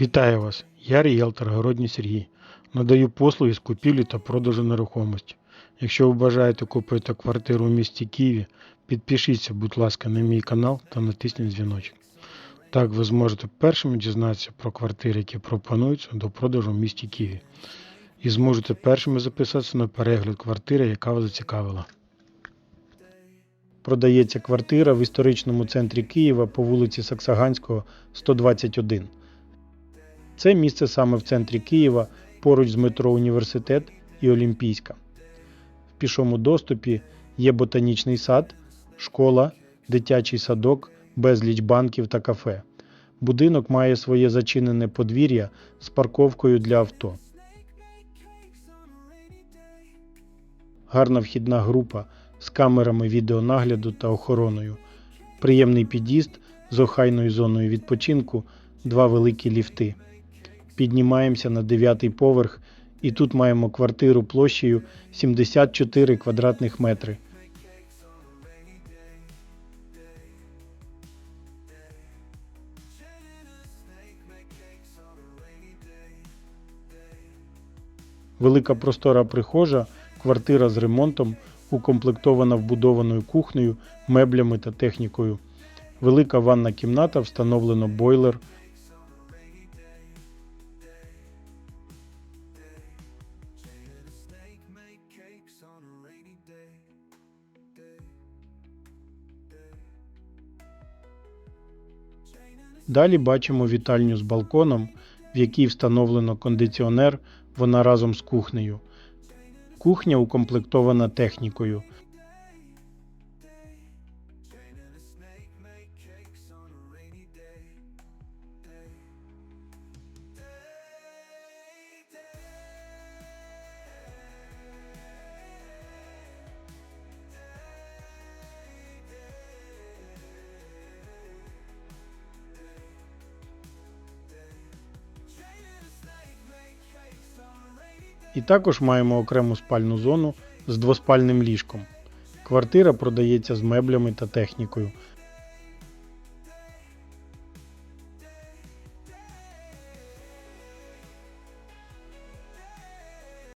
Вітаю вас! Я ріелтор Городній Сергій. Надаю послуги з купівлі та продажу нерухомості. Якщо ви бажаєте купити квартиру у місті Києві, підпишіться, будь ласка, на мій канал та натисніть дзвіночок. Так ви зможете першими дізнатися про квартири, які пропонуються до продажу в місті Києві. І зможете першими записатися на перегляд квартири, яка вас зацікавила. Продається квартира в історичному центрі Києва по вулиці Саксаганського, 121. Це місце саме в центрі Києва, поруч з метро Університет і Олімпійська. В пішому доступі є ботанічний сад, школа, дитячий садок, безліч банків та кафе. Будинок має своє зачинене подвір'я з парковкою для авто. Гарна вхідна група з камерами відеонагляду та охороною. Приємний під'їзд з охайною зоною відпочинку, два великі ліфти. Піднімаємося на дев'ятий поверх, і тут маємо квартиру площею 74 квадратних метри. Велика простора прихожа, квартира з ремонтом, укомплектована вбудованою кухнею, меблями та технікою. Велика ванна кімната, встановлено бойлер. Далі бачимо вітальню з балконом, в якій встановлено кондиціонер, вона разом з кухнею. Кухня укомплектована технікою. І також маємо окрему спальну зону з двоспальним ліжком. Квартира продається з меблями та технікою.